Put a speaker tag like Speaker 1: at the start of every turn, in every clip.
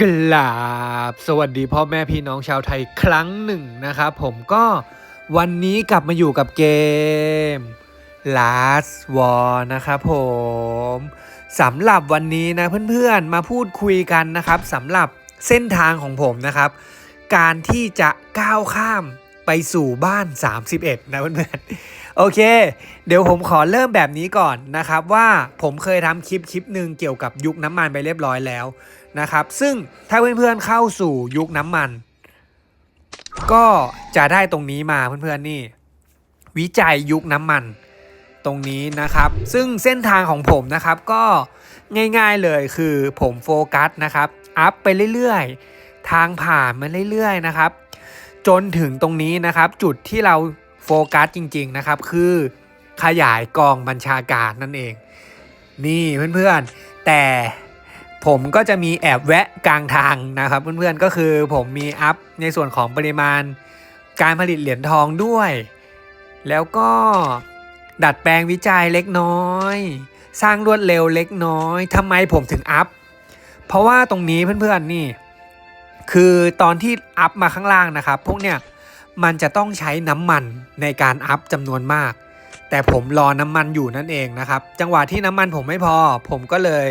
Speaker 1: กราบ สวัสดีพ่อแม่พี่น้องชาวไทยครั้งหนึ่งนะครับผมก็วันนี้กลับมาอยู่กับเกม Last War นะครับผมสำหรับวันนี้นะเพื่อนๆมาพูดคุยกันนะครับสำหรับเส้นทางของผมนะครับ การที่จะก้าวข้ามไปสู่บ้าน 31 นะเพื่อนๆ โอเค เดี๋ยวผมขอเริ่มแบบนี้ก่อนนะครับว่าผมเคยทำคลิปคลิปหนึ่งเกี่ยวกับยุคน้ำมันไปเรียบร้อยแล้วนะครับซึ่งถ้าเพื่อนๆเข้าสู่ยุคน้ำมัน ก็จะได้ตรงนี้มาเพื่อนๆนี่ วิจัยยุคน้ำมันตรงนี้นะครับ ซึ่งเส้นทางของผมนะครับก็ง่ายๆเลยคือผมโฟกัสนะครับอัพไปเรื่อยๆ ทางผ่านมาเรื่อยๆนะครับ จนถึงตรงนี้นะครับ จุดที่เรา โฟกัสจริง ๆ นะครับ คือขยายกองบัญชาการนั่นเอง นี่เพื่อนๆ แต่ผมก็จะมีแอบแวะกลางทางนะครับ เพื่อนๆ ก็คือผมมีอัพในส่วนของปริมาณการผลิตเหรียญทองด้วย แล้วก็ดัดแปลงวิจัยเล็กน้อย สร้างรวดเร็วเล็กน้อยทำไมผมถึงอัพ เพราะว่าตรงนี้เพื่อนๆ นี่ คือตอนที่อัพมาข้างล่างนะครับ พวกเนี้ย มันจะต้องใช้น้ำมันในการอัพจำนวนมาก แต่ผมรอน้ำมันอยู่นั่นเองนะครับ จังหวะที่น้ำมันผมไม่พอ ผมก็เลย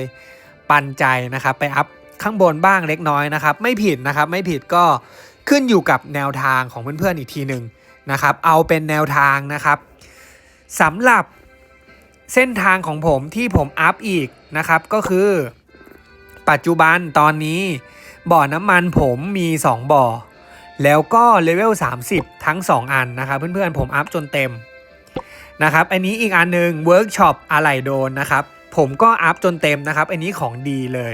Speaker 1: ปันใจนะครับไปอัพข้างบนบ้างเล็กน้อยนะครับ ไม่ผิดนะครับไม่ผิดก็ขึ้นอยู่กับแนวทางของเพื่อนๆอีกทีหนึ่งนะครับ เอาเป็นแนวทางนะครับสำหรับเส้นทางของผมที่ผมอัพอีกนะครับก็คือปัจจุบันตอนนี้บ่อน้ำมันผมมี 2 บ่อ แล้วก็เลเวล 30 ทั้ง 2 อันนะครับ เพื่อนๆผมอัพจนเต็มนะครับอันนี้อีกอันหนึ่งเวิร์กช็อปอะไหล่โดนนะครับผมก็อัพจนเต็มนะครับ อันนี้ของดีเลย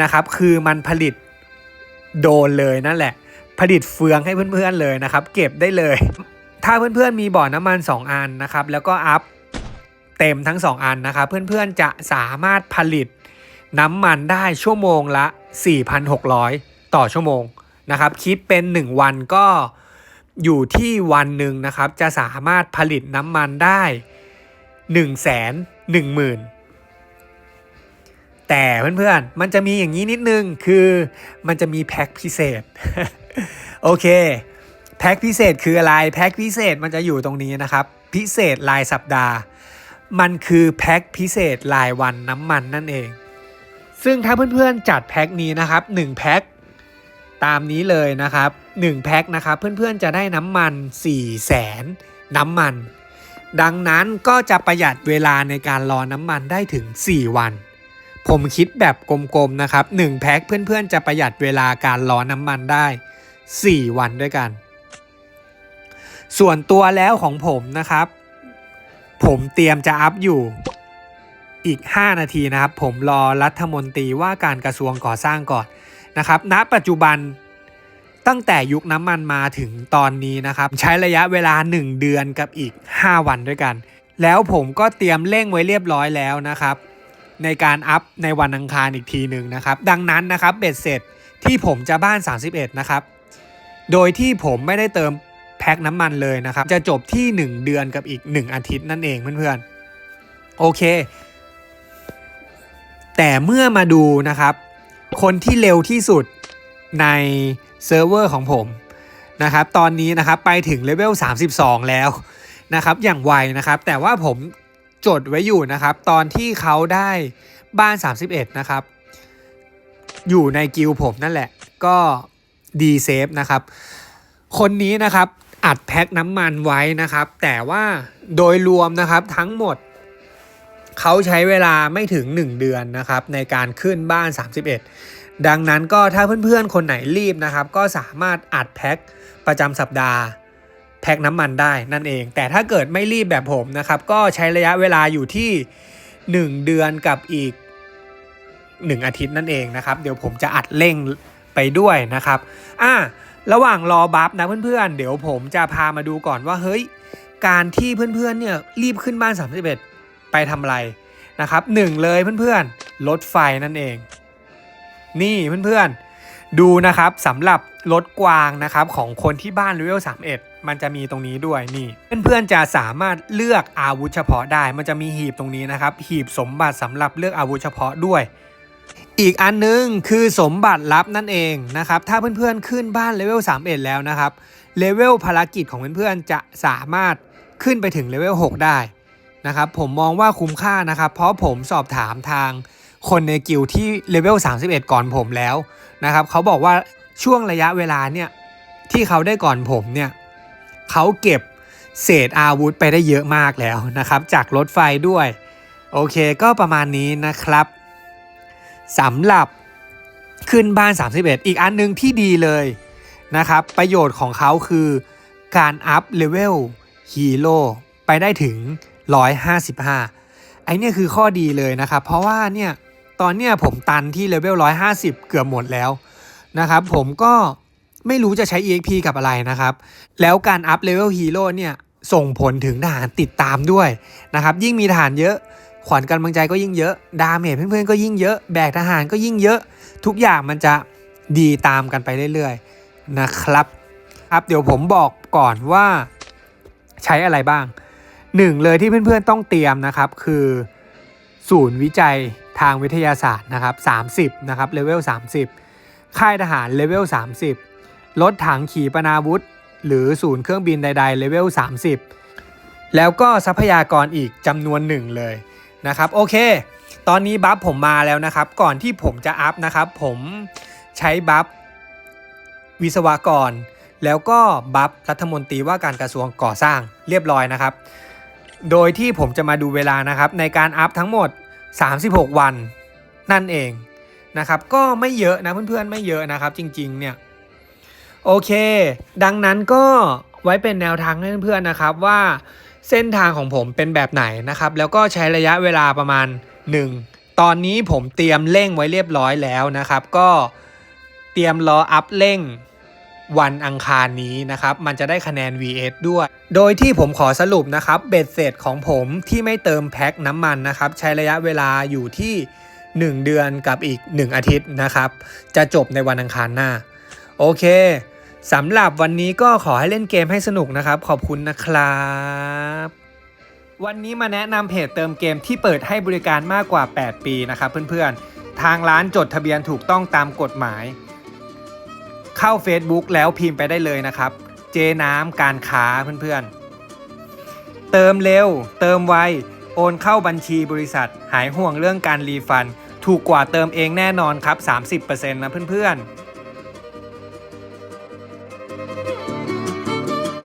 Speaker 1: นะครับคือมันผลิตโดนเลยนั่นแหละ ผลิตเฟืองให้เพื่อนๆเลยนะครับ เก็บได้เลย ถ้าเพื่อนๆมีบ่อน้ำมัน 2 อันนะครับ แล้วก็อัพเต็มทั้ง 2 อันนะครับ เพื่อนๆจะสามารถผลิตน้ำมันได้ชั่วโมงละ 4,600 ต่อชั่วโมง นะครับคิดเป็น 1 วันก็อยู่ที่วันหนึ่งนะครับ จะสามารถผลิตน้ำมันได้1 1 0 0 0 0 แต่เพื่อนๆ มันจะมีอย่างนี้นิดนึงคือมันจะมีแพ็คพิเศษ โอเค แพ็คพิเศษคืออะไร แพ็คพิเศษมันจะอยู่ตรงนี้นะครับ พิเศษรายสัปดาห์ มันคือแพ็คพิเศษรายวันน้ำมันนั่นเอง ซึ่งถ้าเพื่อนๆจัดแพ็คนี้นะครับ1แพ็ค ตามนี้เลยนะครับ1แพ็คนะครับเพื่อนๆจะได้น้ำมัน 4 0 0แสนน้ำมัน ดังนั้นก็จะประหยัดเวลาในการรอน้ำมันได้ถึง 4 วัน ผมคิดแบบกลมๆนะครับ1แพ็คเพื่อนๆจะประหยัดเวลาการรอน้ำมันได้ 4 วันด้วยกัน ส่วนตัวแล้วของผมนะครับ ผมเตรียมจะอัพอยู่อีก 5 นาทีนะครับ ผมรอรัฐมนตรีว่าการกระทรวงก่อสร้างก่อน นะครับณปัจจุบันตั้งแต่ยุคน้ำมันมาถึงตอนนี้นะครับ ใช้ระยะเวลา 1 เดือนกับอีก 5 วันด้วยกัน แล้วผมก็เตรียมเร่งไว้เรียบร้อยแล้วนะครับ ในการอัพในวันอังคารอีกทีหนึ่งนะครับ ดังนั้นนะครับเบ็ดเสร็จที่ผมจะบ้าน 31 นะครับ โดยที่ผมไม่ได้เติมแพ็คน้ำมันเลยนะครับ จะจบที่ 1 เดือนกับอีก 1 อาทิตย์นั่นเองเพื่อนๆโอเค แต่เมื่อมาดูนะครับ คนที่เร็วที่สุดในเซิร์ฟเวอร์ของผมนะครับ ตอนนี้นะครับไปถึงเลเวล 32 แล้วนะครับ อย่างไวนะครับ แต่ว่าผมจดไว้อยู่นะครับ ตอนที่เขาได้บ้าน 31 นะครับ อยู่ในกิลผมนั่นแหละ ก็ดีเซฟนะครับ คนนี้นะครับอัดแพ็คน้ำมันไว้นะครับ แต่ว่าโดยรวมนะครับทั้งหมด เขาใช้เวลาไม่ถึง 1 เดือนนะครับในการขึ้นบ้าน 31 ดังนั้นก็ถ้าเพื่อนๆ คนไหนรีบนะครับ ก็สามารถอัดแพ็คประจำสัปดาห์แพ็คน้ำมันได้นั่นเอง แต่ถ้าเกิดไม่รีบแบบผมนะครับ ก็ใช้ระยะเวลาอยู่ที่ 1 เดือนกับอีก 1 อาทิตย์นั่นเองนะครับ เดี๋ยวผมจะอัดเร่งไปด้วยนะครับอะระหว่างรอบัฟนะเพื่อนๆ เดี๋ยวผมจะพามาดูก่อนว่าเฮ้ย การที่เพื่อนๆเนี่ยรีบขึ้นบ้าน 31 ไปทำอะไรนะครับหนึ่งเลยเพื่อนๆรถไฟนั่นเอง นี่เพื่อนๆ ดูนะครับสำหรับรถกวางนะครับของคนที่บ้านเลเวล31 มันจะมีตรงนี้ด้วยนี่ เพื่อนๆจะสามารถเลือกอาวุธเฉพาะได้ มันจะมีหีบตรงนี้นะครับ หีบสมบัติสำหรับเลือกอาวุธเฉพาะด้วยอีกอันนึงคือสมบัติลับนั่นเองนะครับ ถ้าเพื่อนๆขึ้นบ้านเลเวล31 แล้วนะครับ เลเวลภารกิจของเพื่อนๆจะสามารถขึ้นไปถึงเลเวล6ได้ นะครับผมมองว่าคุ้มค่านะครับ เพราะผมสอบถามทางคนในกิลที่เลเวล 31 ก่อนผมแล้วนะครับเขาบอกว่าช่วงระยะเวลาเนี่ยที่เขาได้ก่อนผมเนี่ยเขาเก็บเศษอาวุธไปได้เยอะมากแล้วนะครับ จากรถไฟด้วย โอเคก็ประมาณนี้นะครับสำหรับขึ้นบ้าน 31 อีกอันหนึงที่ดีเลยนะครับ ประโยชน์ของเขาคือการอัพเลเวลฮีโร่ไปได้ถึง 155 ไอเนี่ยคือข้อดีเลยนะครับ เพราะว่าเนี่ยตอนเนี้ยผมตันที่เลเวล150 เกือบหมดแล้วนะครับผมก็ไม่รู้จะใช้ EXP กับอะไรนะครับ แล้วการอัพเลเวลฮีโร่เนี่ยส่งผลถึงทหารติดตามด้วยนะครับยิ่งมีทหารเยอะ ขวัญกำลังใจก็ยิ่งเยอะ ดาเมจเพื่อนๆก็ยิ่งเยอะ แบกทหารก็ยิ่งเยอะ ทุกอย่างมันจะดีตามกันไปเรื่อยๆนะครับครับเดี๋ยวผมบอกก่อนว่าใช้อะไรบ้าง หนึ่งเลยที่เพื่อนๆต้องเตรียมนะครับคือ ศูนย์วิจัยทางวิทยาศาสตร์นะครับ30นะครับเลเวล30 ค่ายทหารเลเวล30 รถถังขีปนาวุธ หรือศูนย์เครื่องบินใดๆเลเวล30 แล้วก็ทรัพยากรอีกจำนวนหนึ่งเลยนะครับโอเค ตอนนี้บัฟผมมาแล้วนะครับ ก่อนที่ผมจะอัพนะครับ ผมใช้บัฟวิศวกร แล้วก็บัฟรัฐมนตรีว่าการกระทรวงก่อสร้างเรียบร้อยนะครับ โดยที่ผมจะมาดูเวลานะครับในการอัพทั้งหมด 36 วันนั่นเองนะครับ ก็ไม่เยอะนะเพื่อนๆไม่เยอะนะครับ จริงๆเนี่ยโอเค ดังนั้นก็ไว้เป็นแนวทางให้เพื่อนๆนะครับว่าเส้นทางของผมเป็นแบบไหนนะครับ แล้วก็ใช้ระยะเวลาประมาณ 1 ตอนนี้ผมเตรียมเร่งไว้เรียบร้อยแล้วนะครับ ก็เตรียมรออัพเร่ง วันอังคารนี้นะครับมันจะได้คะแนน VS ด้วย โดยที่ผมขอสรุปนะครับเบ็ดเสร็จของผมที่ไม่เติมแพ็คน้ำมันนะครับใช้ระยะเวลาอยู่ที่ 1 เดือนกับอีก 1 อาทิตย์นะครับ จะจบในวันอังคารหน้า โอเคสำหรับวันนี้ก็ขอให้เล่นเกมให้สนุกนะครับ ขอบคุณนะครับวันนี้มาแนะนำเพจเติมเกมที่เปิดให้บริการมากกว่า 8 ปีนะครับเพื่อนๆ ทางร้านจดทะเบียนถูกต้องตามกฎหมาย เข้า Facebook แล้วพิมพ์ไปได้เลยนะครับ เจน้ำการค้าเพื่อนๆ เติมเร็ว เติมไว โอนเข้าบัญชีบริษัท หายห่วงเรื่องการรีฟัน ถูกกว่าเติมเองแน่นอนครับ 30%นะเพื่อนๆ